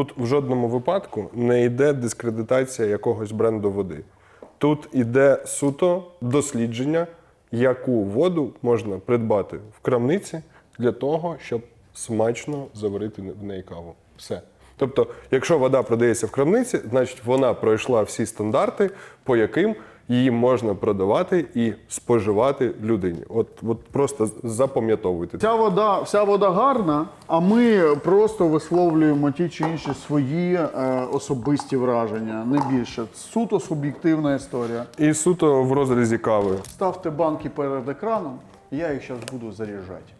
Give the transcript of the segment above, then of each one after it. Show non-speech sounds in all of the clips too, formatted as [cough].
Тут в жодному випадку не йде дискредитація якогось бренду води. Тут іде суто дослідження, яку воду можна придбати в крамниці для того, щоб смачно заварити в неї каву. Все. Тобто, якщо вода продається в крамниці, значить вона пройшла всі стандарти, по яким її можна продавати і споживати людині. От, от просто запам'ятовуйте. Ця вода, вся вода гарна, а ми просто висловлюємо ті чи інші свої е, особисті враження, не більше. Суто суб'єктивна історія. І суто в розрізі кави. Ставте банки перед екраном, я їх зараз буду заряджати.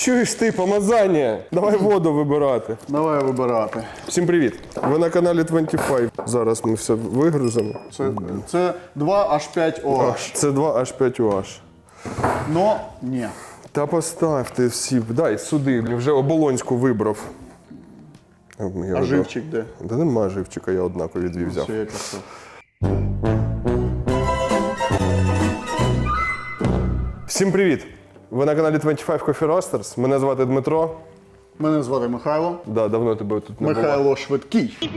Чуєш ти, помазання? Давай воду вибирати. Давай вибирати. Всім привіт! Ви на каналі 25. Зараз ми все вигрузимо. Це, це 2H5OH. Це 2H5OH. Но ні. Та поставте всі. Дай сюди. Вже оболонську вибрав. Я А вибрав. живчик де? Та нема живчика, я однакові дві взяв. Все, я пішов. Всім привіт! Ви на каналі 25 Coffee Roasters. Мене звати Дмитро. Мене звати Михайло. Да, давно тебе тут не було. Михайло Швидкий.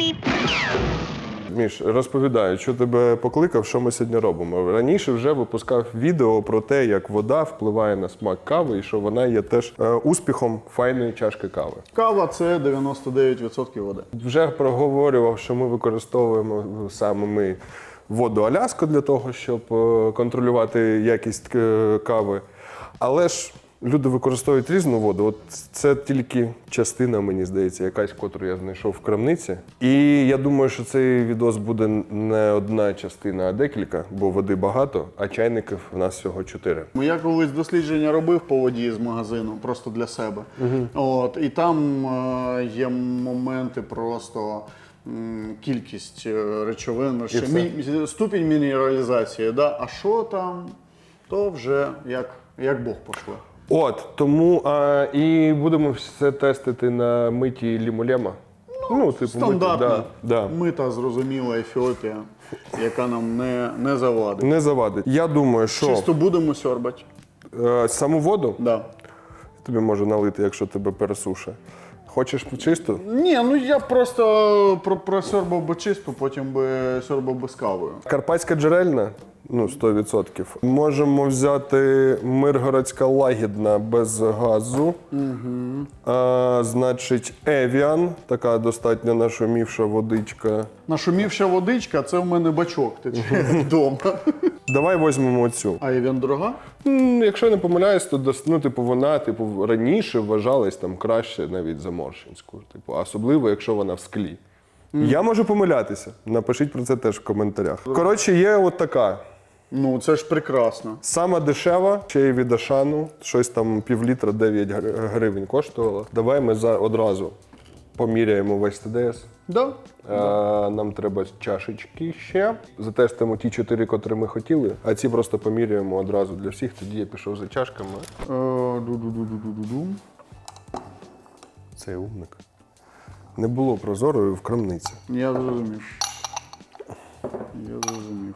Міш, розповідаю, що тебе покликав, що ми сьогодні робимо. Раніше вже випускав відео про те, як вода впливає на смак кави, і що вона є теж е, успіхом файної чашки кави. Кава це 99% води. Вже проговорював, що ми використовуємо саме ми воду Аляску для того, щоб е, контролювати якість е, кави. Але ж люди використовують різну воду. От це тільки частина, мені здається, якась, котру я знайшов в крамниці. І я думаю, що цей відос буде не одна частина, а декілька, бо води багато, а чайників у нас всього чотири. Я колись дослідження робив по воді з магазину, просто для себе. От, і там е, є моменти просто. Кількість е, речовин, ще мі- ступінь мінералізації. Да? А що там, то вже як, як Бог пошле. От тому а, і будемо все тестити на миті лімулема. Ну, типу, Стандартна, Миті, да, да. мита, зрозуміла Ефіопія, яка нам не, не завадить. Не завадить. Я думаю, що Чисто будемо сьорбати. е, саму воду Да. тобі можу налити, якщо тебе пересуше. Хочеш чисту? Ні, ну я просто про, просьорбав би чисто, потім би сьорбав би з кавою. Карпатська джерельна, ну 100%. Можемо взяти Миргородська лагідна без газу. Угу. А, значить, Евіан, така достатньо нашумівша водичка. Нашумівша водичка, це в мене бачок тече вдома. Давай візьмемо цю. А Евіан дорога? М, Якщо я не помиляюсь, то дос- ну, типу, вона типу, раніше вважалась там краще навіть за Моршинську. Типу, а особливо, якщо вона в склі. Я можу помилятися. Напишіть про це теж в коментарях. Коротше, є от така. Ну, це ж прекрасно. Сама дешева, ще й від Ашану, щось там півлітра 9 гривень коштувало. Давай ми за одразу поміряємо весь ТДС. Да? Е, Нам треба чашечки ще. Затестимо ті чотири, котрі ми хотіли, а ці просто поміряємо одразу для всіх. Тоді я пішов за чашками. Е. Цей умник. Не було прозорої в крамниці. Я зрозумів. Я зрозумів.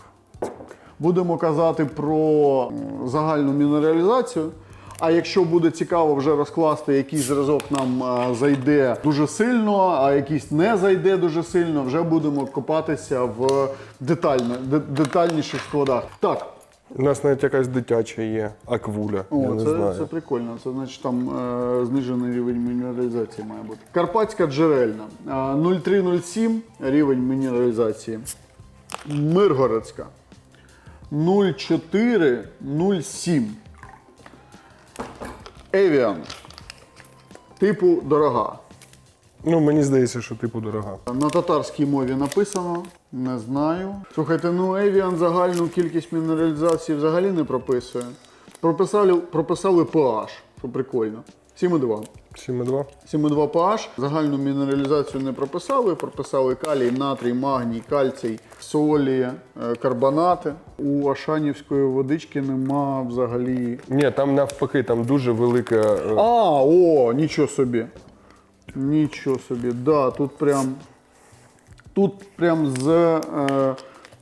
Будемо казати про загальну мінералізацію. А якщо буде цікаво вже розкласти, який зразок нам а, зайде дуже сильно, а якийсь не зайде дуже сильно, вже будемо копатися в детально, де- детальніших складах. Так, У нас навіть якась дитяча є, аквуля. я о, не це, знаю. це прикольно. Це значить там е, знижений рівень мінералізації має бути. Карпатська джерельна е, 0307 рівень мінералізації. Миргородська 0407. Евіан. Типу дорога. Ну, мені здається, що типу дорога. На татарській мові написано, не знаю. Слухайте, ну Евіан загальну кількість мінералізації взагалі не прописує. Прописали, прописали pH, що прикольно. 7,2. 7,2. 7,2 pH. Загальну мінералізацію не прописали, прописали калій, натрій, магній, кальцій, солі, е, карбонати. У Ашанівської водички нема взагалі. Ні, там навпаки, там дуже велика. е, А, о, нічого собі. Нічого собі. Да, тут прям. Тут прям з е,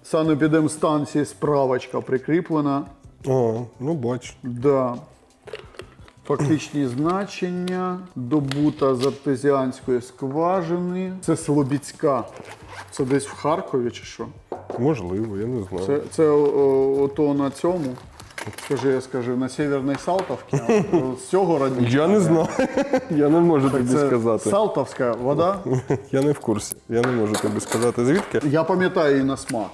санепідемстанції справочка прикріплена. О, ну бач. Да. Фактичні значення, добута з артезіанської скважини. Це Слобідська. Це десь в Харкові чи що? Можливо, я не знаю. Це, це о, ото на цьому. Скажи, я скажу, на Северній Салтовці. З цього раніше. Я не знаю. Я не можу тобі Це сказати. Салтовська вода. Я не в курсі. Я не можу тобі сказати звідки. Я пам'ятаю її на смак.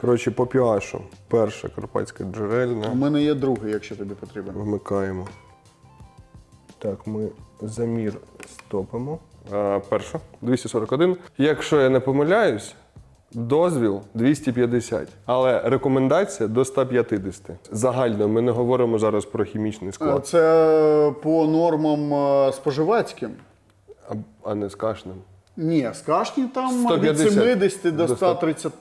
Коротше, по pH. Перша карпатська джерельна. У мене є другий, якщо тобі потрібен. Вмикаємо. Так, ми замір стопимо. А, перша 241. Якщо я не помиляюсь, дозвіл 250, але рекомендація до 150. Загально ми не говоримо зараз про хімічний склад, Це по нормам е, споживацьким. а, а не з кашнем. Ні, з кашні там 150 від 70 до до 130,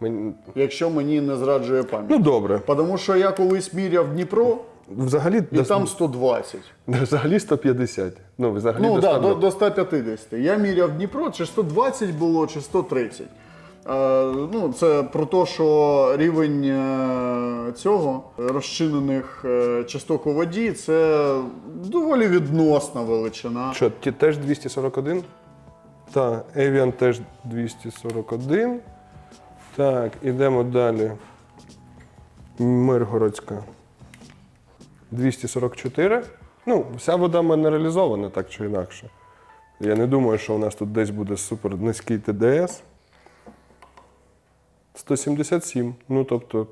Мені- якщо мені не зраджує пам'ять. Ну добре. Тому що я колись міряв Дніпро, Взагалі, і до, там 120. [laughs] взагалі 150. Ну, взагалі Ну до так, 100. до, до 150. Я міряв Дніпро, чи 120 було, чи 130. Е, ну, це про те, що рівень е, цього розчинених е, часток у воді це доволі відносна величина. Що, ті теж 241? Так, Evian теж 241. Так, ідемо далі. Миргородська. 244. Ну, вся вода мінералізована, так чи інакше. Я не думаю, що у нас тут десь буде супер низький ТДС. 177. Ну, тобто,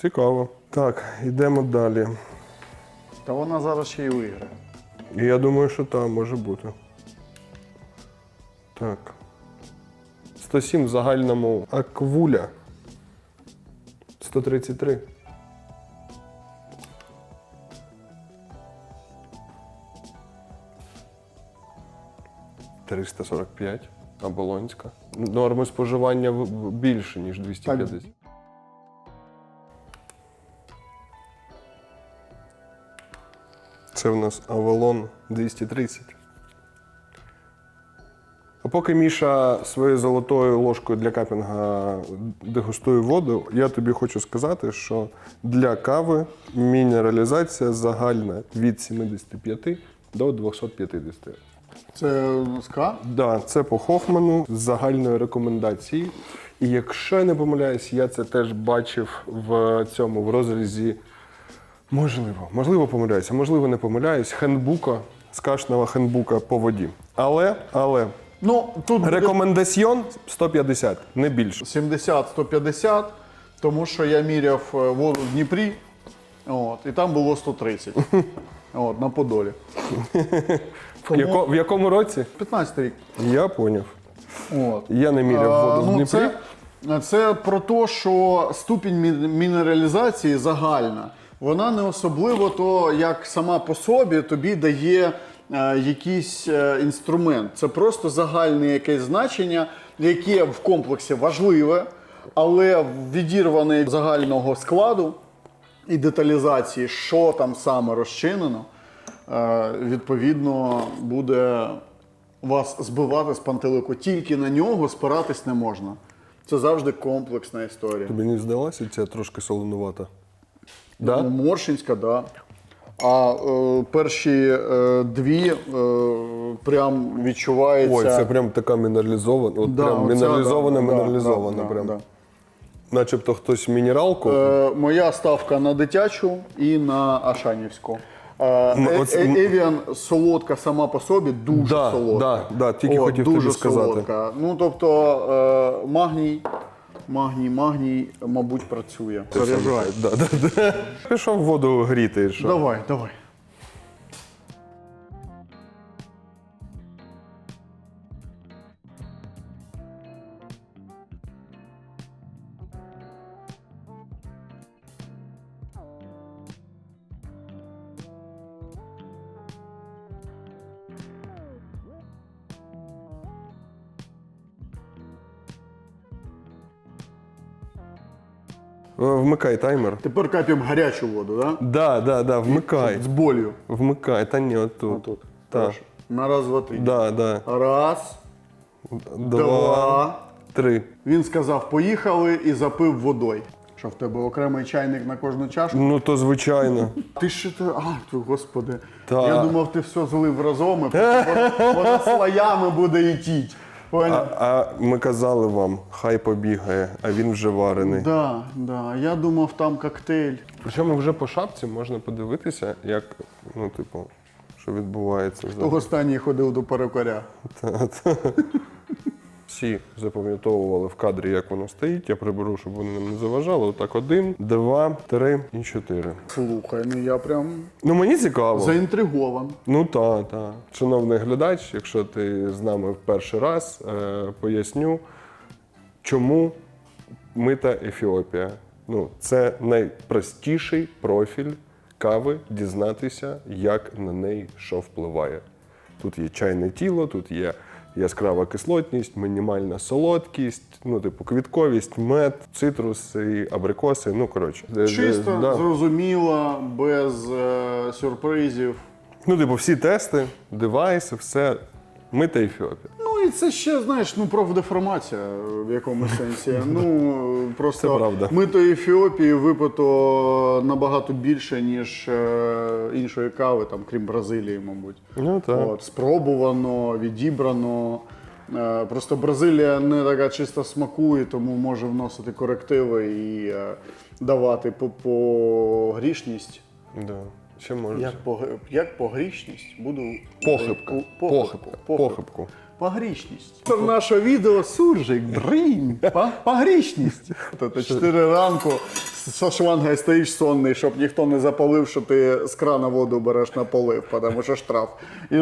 цікаво. Так, йдемо далі. Та вона зараз ще й виграє. І я думаю, що там може бути. Так. 107 в загальному аквуля. 133. Триста сорок п'ять. Оболонська. Норми споживання більше, ніж 250. Це в нас Avalon 230. А поки Міша своєю золотою ложкою для капінга дегустує воду, я тобі хочу сказати, що для кави мінералізація загальна від 75 до 250. Це ска? Да, це по Хофману з загальної рекомендації. І якщо я не помиляюсь, я це теж бачив в цьому в розрізі. Можливо, можливо, помиляюся, можливо, не помиляюсь. Хендбука, скашного хендбука по воді. Але, але Ну, тут рекомендаціон 150, не більше. 70-150, тому що я міряв е, воду в Дніпрі, от, і там було 130. [laughs] От, на Подолі. В, яко, в якому році? 15 рік. Я поняв. От. Я не міряв А, воду в ну, Дніпрі. це, це про те, що ступінь мі- мінералізації загальна, вона не особливо то, як сама по собі тобі дає е, якийсь е, інструмент. Це просто загальне якесь значення, яке в комплексі важливе, але відірване від загального складу і деталізації, що там саме розчинено, відповідно буде вас збивати з пантелику. Тільки на нього спиратись не можна. Це завжди комплексна історія. Тобі не здалося, ця трошки солонувата? Ну, Да? Моршинська, так. Да. А е, перші е, дві е, прям відчувається. Ой, це прям така мінералізована. От Да, прям оця, мінералізована, да, мінералізована. да, да, прям. да. Начебто хтось мінералку. Е, моя ставка на дитячу і на Ашанівську. Е, е- е- солодка сама по собі, дуже Да, солодка. да, да, тільки хотів тобі дуже сказати. Солодка. Ну тобто е, магній, магній, магній, мабуть, працює. Заряджає. Да, да, да. Пішов воду гріти. Що? Давай, давай. Вмикай таймер. Тепер капємо гарячу воду, так? Да, да, да, вмикай. З болю. Вмикай, та ні, отут. Тут. Так. Хорошо. На раз, два, три. Да, да. Раз, Два, два. три. Він сказав, поїхали і запив водою. Що в тебе окремий чайник на кожну чашку? Ну то звичайно. [laughs] Ти що ти. А, ти, господи. Та. Я думав, ти все злив разом, і вона, вона слоями буде ітіть. А, а ми казали вам, хай побігає, а він вже варений. Да, да. Я думав, там коктейль. Причому вже по шапці можна подивитися, як, ну, типу, що відбувається. Хто останній ходив до перукаря. Всі запам'ятовували в кадрі, як воно стоїть. Я приберу, щоб вони нам не заважали. Отак один, два, три і чотири. Слухай, ну я прям Ну мені цікаво. заінтригован. Ну так, так. Шановний глядач, якщо ти з нами в перший раз, е, поясню, чому мита Ефіопія. Ну, це найпростіший профіль кави дізнатися, як на неї що впливає. Тут є чайне тіло, тут є яскрава кислотність, мінімальна солодкість, ну, типу, квітковість, мед, цитруси, абрикоси. Ну, коротше. Е, Чисто, е, да. зрозуміло, без е, сюрпризів. Ну, типу, всі тести, девайси, все. Мита Ефіопія. І це ще, знаєш, ну профдеформація в якомусь сенсі. [laughs] Ну просто Це правда. мито Ефіопії випито набагато більше, ніж е, іншої кави, там, крім Бразилії, мабуть. Ну так. От, спробувано, відібрано. Е, Просто Бразилія не така чисто смакує, тому може вносити корективи і е, давати по, по грішність. Да. Ще може. Як по, як по грішність буду Похибка. По- Похибка. Похибку. Погрішність. Це наше відео суржик, по- погрішність. Це 4 ранку со шлангою стоїш сонний, щоб ніхто не запалив, що ти з крана воду береш на полив, тому що штраф. І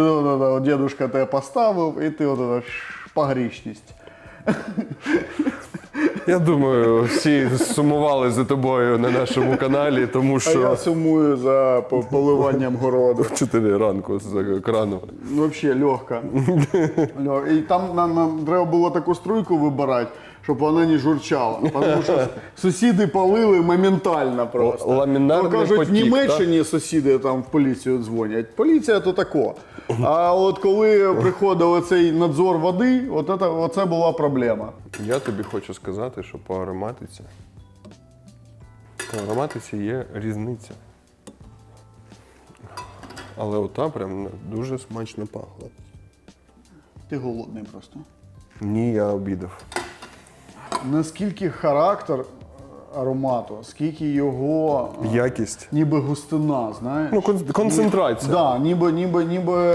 дідушка тебе поставив, і ти от, погрішність. Я думаю, всі сумували за тобою на нашому каналі, тому А я сумую за поливанням городу. [laughs] в 4 ранку з крану. Ну, Взагалі легко. Лё- І там нам, нам треба було таку струйку вибирати, щоб вона не журчала. Тому що сусіди палили моментально просто. Ламінарний кажуть, в потік, Німеччині сусіди там в поліцію дзвонять. Поліція то тако. А от коли приходив оцей надзор води, от це, оце була проблема. Я тобі хочу сказати, що по ароматиці. По ароматиці є різниця. Але ота прям дуже смачно пахла. Ти голодний просто. Ні, я обідав. Наскільки характер аромату, скільки його е, Якість. ніби густина, знаєш? Ну, кон- концентрація. Да, ніби, ніби, ніби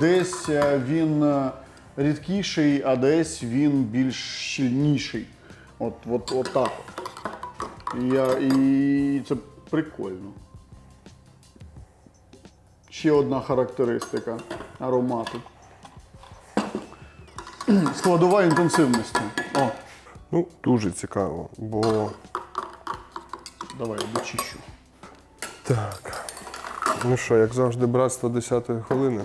десь е, він е, рідкіший, а десь він більш щільніший. От, от, от так. от. І, я, і це прикольно. Ще одна характеристика аромату. Складова інтенсивності. О, Ну, дуже цікаво, бо давай я дочищу. Так. Ну що, як завжди, братство 10-ї хвилини.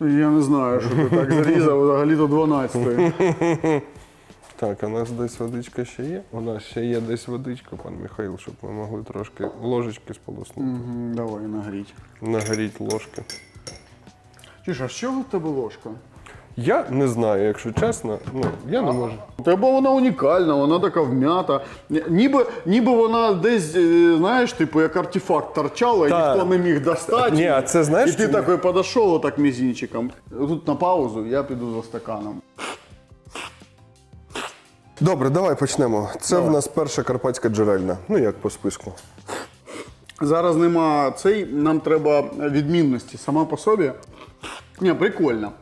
Я не знаю, що ти так зарізав, взагалі до 12-ї. Так, у нас десь водичка ще є. У нас ще є десь водичка, пан Михайло, щоб ми могли трошки ложечки сполоснути. Давай нагріть. Нагоріть ложки. Чи а з чого в тебе ложка? Я не знаю, якщо чесно, ну я не можу. Тебе вона унікальна, вона така вм'ята. Ніби, ніби вона десь, е, знаєш, типу, як артефакт торчала, і ніхто не міг достати. Ні, а це знаєш, І ти такий подійшов отак мізінчиком. Тут на паузу, я піду за стаканом. Добре, давай почнемо. Це в нас перша карпатська джерельна. Ну як по списку. Зараз нема цей, нам треба відмінності сама по собі. Ні, прикольно.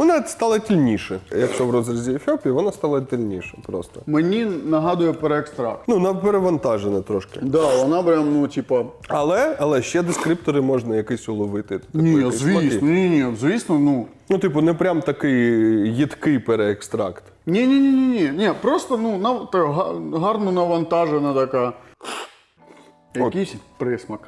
Вона стала тільніше. Якщо в розрізі Ефіопії, вона стала тільніше просто. Мені нагадує переекстракт. Ну, вона перевантажена трошки. Да, вона прям, ну, типа. Але, але ще дескриптори можна якийсь уловити. типу, Ні, якісь звісно, ні, ні, звісно, ну. Ну, типу, не прям такий їдкий переекстракт. Ні, ні, ні, ні, ні. Ні, просто ну нав... та га- гарно навантажена така. Якийсь присмак.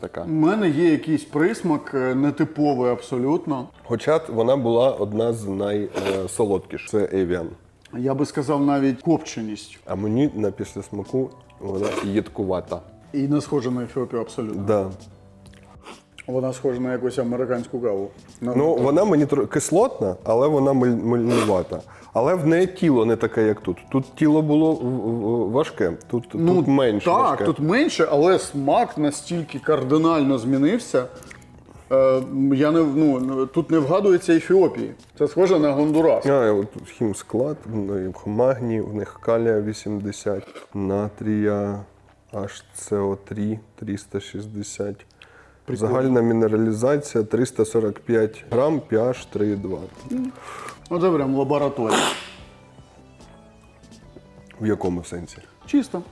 Така. У мене є якийсь присмак, е, нетиповий абсолютно. Хоча вона була одна з найсолодкіших. Це Evian. Я би сказав навіть копченість. А мені на після смаку вона їдкувата. І не схожа на Ефіопію абсолютно. Да. Вона схожа на якусь американську каву. На- Ну, вона мені тро- кислотна, але вона миль- мильнувата. Але в неї тіло не таке, як тут. Тут тіло було в- в- важке, тут, тут менше Ну, Так, важке. тут менше, але смак настільки кардинально змінився. Е, я не, ну, тут не вгадується Ефіопії. Це схоже на Гондурас. А, от хімсклад, ну, і магній, в них калія 80, натрія HCO3 360. Загальна мінералізація 345 грам, pH 3,2. Ну, це прям лабораторія. В якому сенсі? Чисто.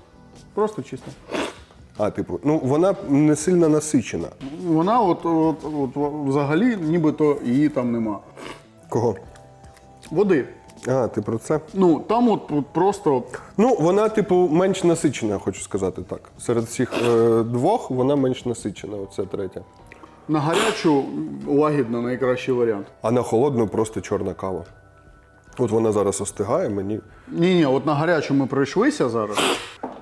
Просто чисто. А, типу, ну вона не сильно насичена. Вона от, от, от взагалі нібито її там нема. Кого? Води. А, ти про це? Ну, там от, просто Ну, вона, типу, менш насичена, хочу сказати так. Серед всіх е, двох вона менш насичена, оце третя. на гарячу лагідно найкращий варіант. А на холодну просто чорна кава. От вона зараз остигає, мені Ні, ні, от на гарячу ми пройшлися зараз.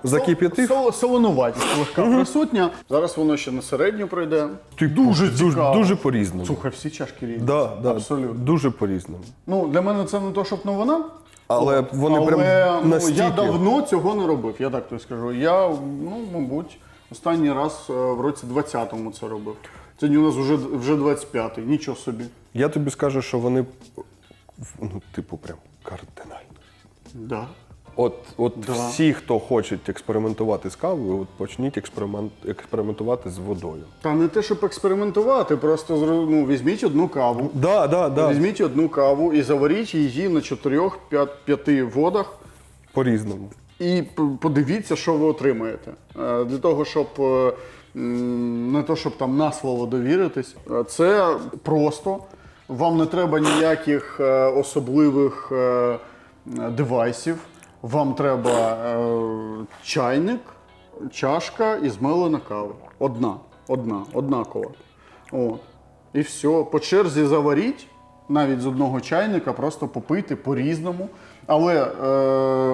Закип'ятив. Сол, солонуватість легка присутня. Зараз воно ще на середню пройде. дуже дуже, цікаво. дуже по-різному. Слухай, всі чашки різні. Да, да, Абсолютно. Дуже по-різному. Ну, для мене це не то, щоб новина. Але вони Але прям ну, настільки. я давно цього не робив, я так тобі скажу. Я, ну, мабуть, останній раз е, в році 20-му це робив. Сьогодні у нас вже, вже 25-й, нічого собі. Я тобі скажу, що вони, ну, типу, прям кардинально. Да. От, от Да. всі, хто хочуть експериментувати з кавою, от почніть експеримент, експериментувати з водою. Та не те, щоб експериментувати, просто ну, візьміть одну каву. Да, да, да. Візьміть одну каву і заваріть її на 4-5 водах. По-різному. І подивіться, що ви отримаєте. Е, Для того, щоб е, не то, щоб там на слово довіритись, е, це просто. Вам не треба ніяких особливих девайсів. Вам треба е, чайник, чашка і змелена кава. Одна, одна, однакова. От. І все. По черзі заваріть, навіть з одного чайника, просто попийте по-різному. Але е,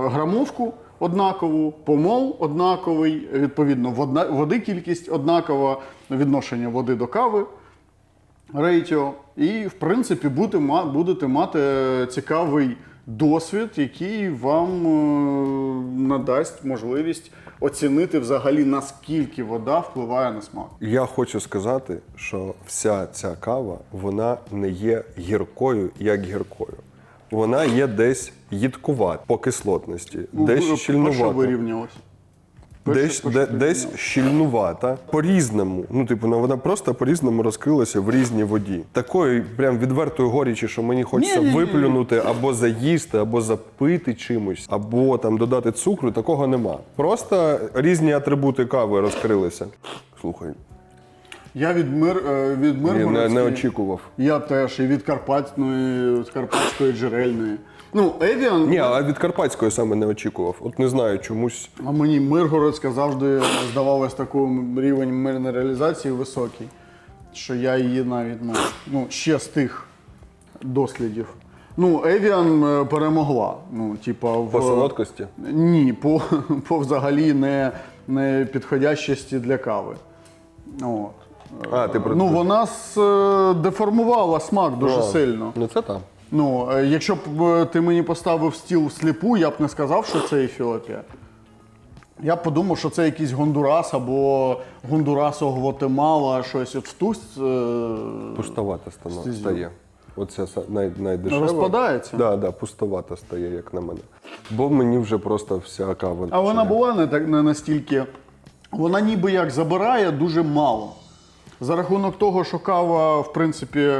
грамовку однакову, помол однаковий, відповідно, води кількість однакова, відношення води до кави, рейтіо. І, в принципі, будете мати цікавий досвід, який вам е, надасть можливість оцінити взагалі, наскільки вода впливає на смак. Я хочу сказати, що вся ця кава вона не є гіркою, як гіркою. Вона є десь їдкувата по кислотності, десь щільнувата. Що щільнувата. Десь, де, десь щільнувата, по-різному. Ну, типу, вона просто по-різному розкрилася в різній воді. Такої прям відвертої горічі, що мені хочеться Ні-ні-ні. виплюнути або заїсти, або запити чимось, або там додати цукру, такого нема. Просто різні атрибути кави розкрилися. Слухай, Я від мир е, від я не, не очікував. Я теж і від Карпатської, від Карпатської джерельної. Ну, Евіан, Ні, а від карпатської саме не очікував. От не знаю, чомусь. а мені Миргородська завжди здавалась такий рівень мінералізації високий, що я її навіть ну, ну, ще з тих дослідів. Ну, Евіан е, перемогла. Ну, типа, в... По солодкості. Ні, по, [laughs] по взагалі не, не підходящості для кави. От. А, ти про Ну, вона с- е, деформувала смак дуже сильно. Ну це там. Ну, е, якщо б е, ти мені поставив стіл всліпу, я б не сказав, що це Ефіопія. Я б подумав, що це якийсь Гондурас або Гондурасо Гватемала, щось от в ту. е, Пустовата стана, Стезю. стає. Оце са- най, найдешева. Розпадається? Да, да, пустовата стає, як на мене. Бо мені вже просто вся кава. А вона була не так не настільки. Вона ніби як забирає дуже мало. За рахунок того, що кава, в принципі,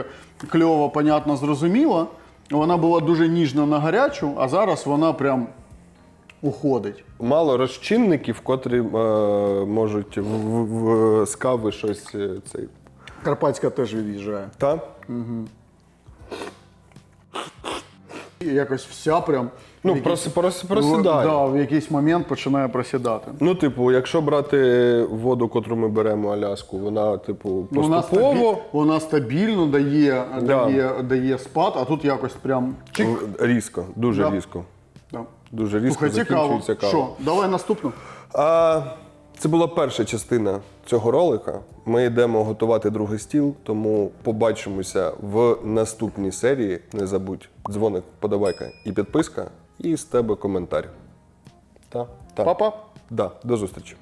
кльова, понятно, зрозуміла, вона була дуже ніжна на гарячу, а зараз вона прям уходить. Мало розчинників, котрі е, можуть в, в, в, з кави щось е, цей. Карпатська теж від'їжджає. Так? І якось вся прям. Ну, в якийсь- прос, прос, просідає. Да, в якийсь момент починає просідати. Ну, типу, якщо брати воду, котру ми беремо Аляску, вона, типу, Ну, Вона, поступово стабі... вона стабільно дає, Да. дає, дає спад, а тут якось прям чик. різко, дуже Да. різко. Да. Дуже різко Слухай, цікаво. закінчується кава. Що, давай наступну. А, Це була перша частина цього ролика. Ми йдемо готувати другий стіл, тому побачимося в наступній серії. Не забудь дзвоник, подавайка і підписка, і з тебе коментар. Та, та. Па-па! Да, до зустрічі.